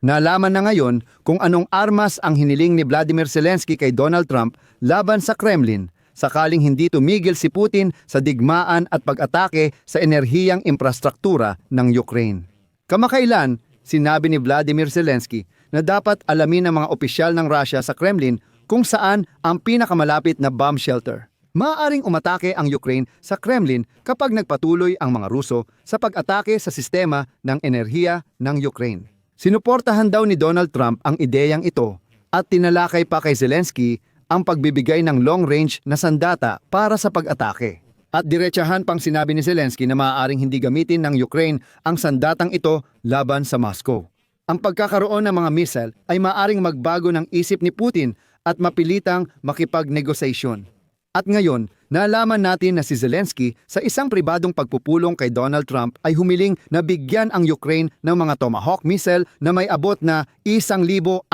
Nalaman na ngayon kung anong armas ang hiniling ni Vladimir Zelensky kay Donald Trump laban sa Kremlin sakaling hindi tumigil si Putin sa digmaan at pag-atake sa enerhiyang infrastruktura ng Ukraine. Kamakailan, sinabi ni Vladimir Zelensky na dapat alamin ng mga opisyal ng Russia sa Kremlin kung saan ang pinakamalapit na bomb shelter. Maaaring umatake ang Ukraine sa Kremlin kapag nagpatuloy ang mga Ruso sa pag-atake sa sistema ng enerhiya ng Ukraine. Sinuportahan daw ni Donald Trump ang ideyang ito at tinalakay pa kay Zelensky ang pagbibigay ng long-range na sandata para sa pag-atake. At diretsahan pang sinabi ni Zelensky na maaaring hindi gamitin ng Ukraine ang sandatang ito laban sa Moscow. Ang pagkakaroon ng mga missile ay maaaring magbago ng isip ni Putin at mapilitang makipag-negosasyon. At ngayon, nalaman natin na si Zelensky sa isang pribadong pagpupulong kay Donald Trump ay humiling na bigyan ang Ukraine ng mga Tomahawk missile na may abot na 1,600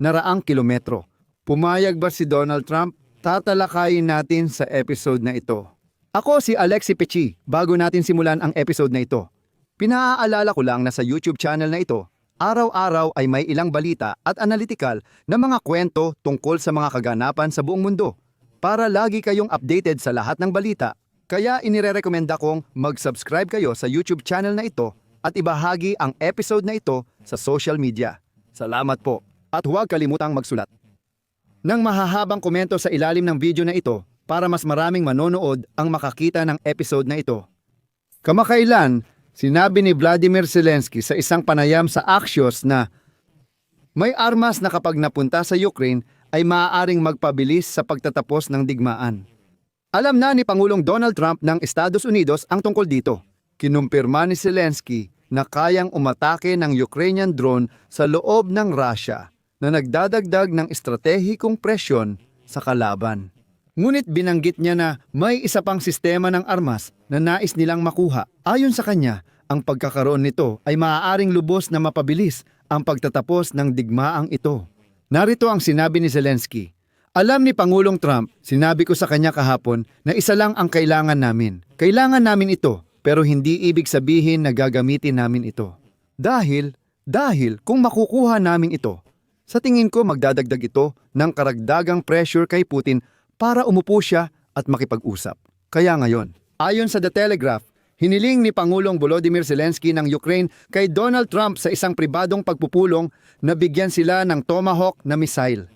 na raang kilometro. Pumayag ba si Donald Trump? Tatalakayin natin sa episode na ito. Ako si Alexi Pechi bago natin simulan ang episode na ito. Pinaaalala ko lang na sa YouTube channel na ito, araw-araw ay may ilang balita at analytical na mga kwento tungkol sa mga kaganapan sa buong mundo para lagi kayong updated sa lahat ng balita. Kaya inirerekomenda kong mag-subscribe kayo sa YouTube channel na ito at ibahagi ang episode na ito sa social media. Salamat po. At huwag kalimutang magsulat ng mahahabang komento sa ilalim ng video na ito para mas maraming manonood ang makakita ng episode na ito. Kamakailan, sinabi ni Vladimir Zelensky sa isang panayam sa Axios na may armas na kapag napunta sa Ukraine ay maaaring magpabilis sa pagtatapos ng digmaan. Alam na ni Pangulong Donald Trump ng Estados Unidos ang tungkol dito. Kinumpirma ni Zelensky na kayang umatake ng Ukrainian drone sa loob ng Russia na nagdadagdag ng estratehikong presyon sa kalaban. Ngunit binanggit niya na may isa pang sistema ng armas na nais nilang makuha. Ayon sa kanya, ang pagkakaroon nito ay maaaring lubos na mapabilis ang pagtatapos ng digmaang ito. Narito ang sinabi ni Zelensky. Alam ni Pangulong Trump, sinabi ko sa kanya kahapon na isa lang ang kailangan namin. Kailangan namin ito, pero hindi ibig sabihin na gagamitin namin ito. Dahil, dahil kung makukuha namin ito, sa tingin ko magdadagdag ito ng karagdagang pressure kay Putin para umupo siya at makipag-usap. Kaya ngayon, ayon sa The Telegraph, hiniling ni Pangulong Volodymyr Zelensky ng Ukraine kay Donald Trump sa isang pribadong pagpupulong na bigyan sila ng Tomahawk na missile.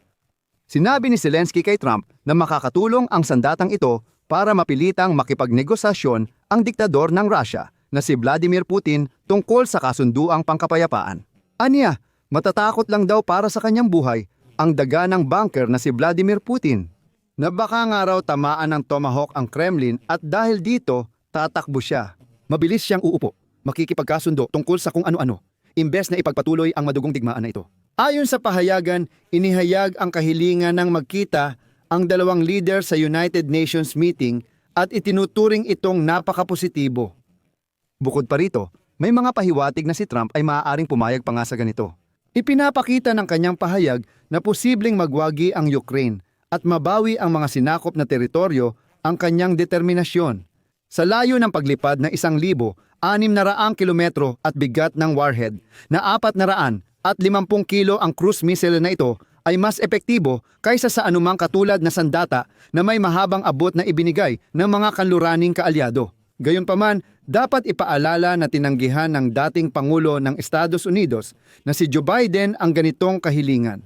Sinabi ni Zelensky kay Trump na makakatulong ang sandatang ito para mapilitang makipagnegosasyon ang diktador ng Russia na si Vladimir Putin tungkol sa kasunduang pangkapayapaan. Aniya, matatakot lang daw para sa kanyang buhay ang daga ng bunker na si Vladimir Putin. Na baka nga raw tamaan ng Tomahawk ang Kremlin at dahil dito, tatakbo siya. Mabilis siyang uupo, makikipagkasundo tungkol sa kung ano-ano, imbes na ipagpatuloy ang madugong digmaan na ito. Ayon sa pahayagan, inihayag ang kahilingan ng magkita ang dalawang leader sa United Nations meeting at itinuturing itong napakapositibo. Bukod pa rito, may mga pahiwatig na si Trump ay maaaring pumayag pa nga sa ganito. Ipinapakita ng kanyang pahayag na posibleng magwagi ang Ukraine at mabawi ang mga sinakop na teritoryo ang kanyang determinasyon. Sa layo ng paglipad ng isang libo, anim na raang kilometro at bigat ng warhead na apat na raan at limampung kilo ang cruise missile na ito ay mas epektibo kaysa sa anumang katulad na sandata na may mahabang abot na ibinigay ng mga kanluraning kaalyado. Gayunpaman, dapat ipaalala na tinanggihan ng dating Pangulo ng Estados Unidos na si Joe Biden ang ganitong kahilingan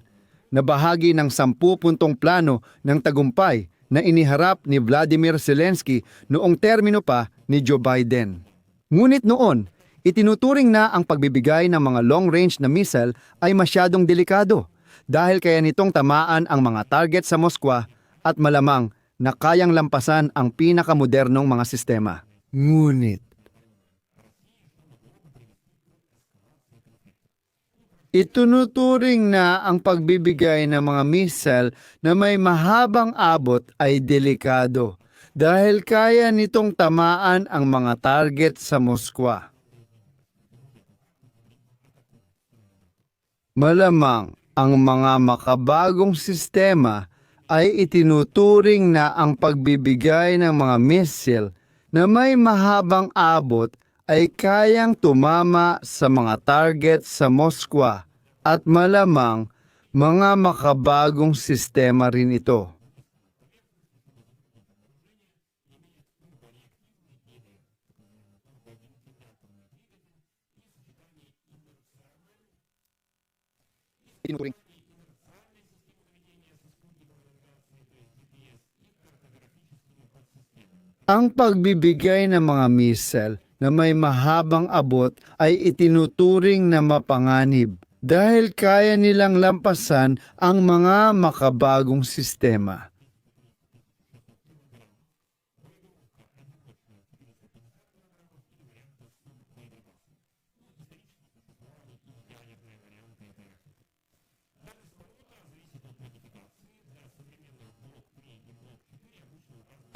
na bahagi ng sampu puntong plano ng tagumpay na iniharap ni Vladimir Zelensky noong termino pa ni Joe Biden. Ngunit noon, itinuturing na ang pagbibigay ng mga long-range na missile ay masyadong delikado dahil kaya nitong tamaan ang mga target sa Moskwa at malamang na kayang lampasan ang pinakamodernong mga sistema. Ngunit, Itunuturing na ang pagbibigay ng mga missile na may mahabang abot ay delikado dahil kaya nitong tamaan ang mga target sa Moskwa. Malamang ang mga makabagong sistema ay itinuturing na ang pagbibigay ng mga missile na may mahabang abot ay kayang tumama sa mga target sa Moskwa At malamang, mga makabagong sistema rin ito. Itinuturing. Ang pagbibigay ng mga missile na may mahabang abot ay itinuturing na mapanganib dahil kaya nilang lampasan ang mga makabagong sistema.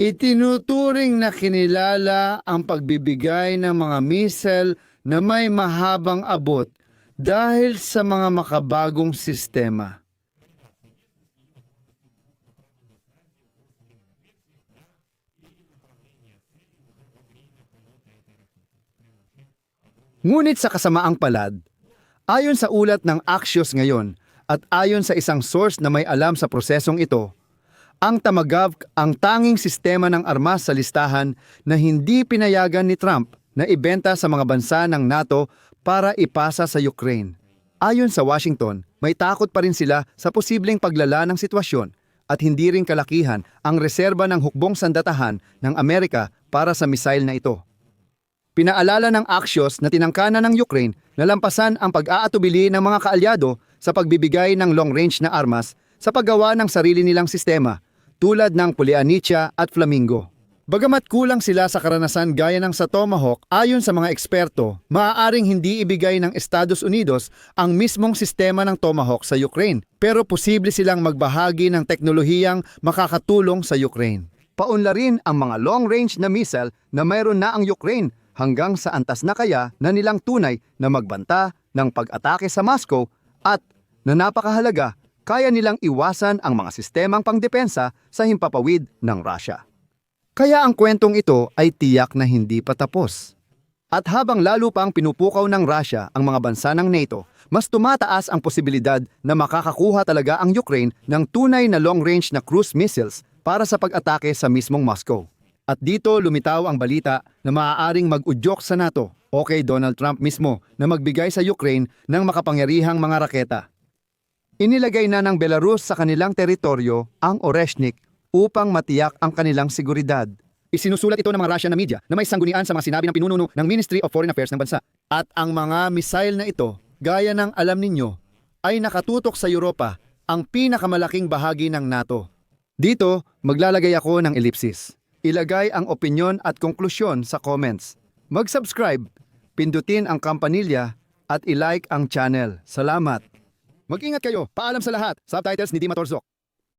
Itinuturing na kinilala ang pagbibigay ng mga missile na may mahabang abot dahil sa mga makabagong sistema. Ngunit sa kasamaang palad, ayon sa ulat ng Axios ngayon at ayon sa isang source na may alam sa prosesong ito, ang Tamagav ang tanging sistema ng armas sa listahan na hindi pinayagan ni Trump na ibenta sa mga bansa ng NATO para ipasa sa Ukraine. Ayon sa Washington, may takot pa rin sila sa posibleng paglala ng sitwasyon at hindi rin kalakihan ang reserba ng hukbong sandatahan ng Amerika para sa misail na ito. Pinaalala ng Axios na tinangkana ng Ukraine na lampasan ang pag-aatubili ng mga kaalyado sa pagbibigay ng long-range na armas sa paggawa ng sarili nilang sistema tulad ng Polianicha at Flamingo. Bagamat kulang sila sa karanasan gaya ng sa Tomahawk, ayon sa mga eksperto, maaaring hindi ibigay ng Estados Unidos ang mismong sistema ng Tomahawk sa Ukraine, pero posible silang magbahagi ng teknolohiyang makakatulong sa Ukraine. Paunlarin ang mga long-range na missile na mayroon na ang Ukraine hanggang sa antas na kaya na nilang tunay na magbanta ng pag-atake sa Moscow at na napakahalaga, kaya nilang iwasan ang mga sistemang pangdepensa sa himpapawid ng Russia. Kaya ang kwentong ito ay tiyak na hindi pa tapos. At habang lalo pang pinupukaw ng Russia ang mga bansa ng NATO, mas tumataas ang posibilidad na makakakuha talaga ang Ukraine ng tunay na long-range na cruise missiles para sa pag-atake sa mismong Moscow. At dito lumitaw ang balita na maaaring mag-udyok sa NATO o kay Donald Trump mismo na magbigay sa Ukraine ng makapangyarihang mga raketa. Inilagay na ng Belarus sa kanilang teritoryo ang Oreshnik upang matiyak ang kanilang seguridad. Isinusulat ito ng mga Russian na media na may sanggunian sa mga sinabi ng pinununo ng Ministry of Foreign Affairs ng bansa. At ang mga missile na ito, gaya ng alam ninyo, ay nakatutok sa Europa, ang pinakamalaking bahagi ng NATO. Dito, maglalagay ako ng ellipsis. Ilagay ang opinyon at konklusyon sa comments. Mag-subscribe, pindutin ang kampanilya at ilike ang channel. Salamat! Mag-ingat kayo. Paalam sa lahat. Subtitles ni Dima Torzok.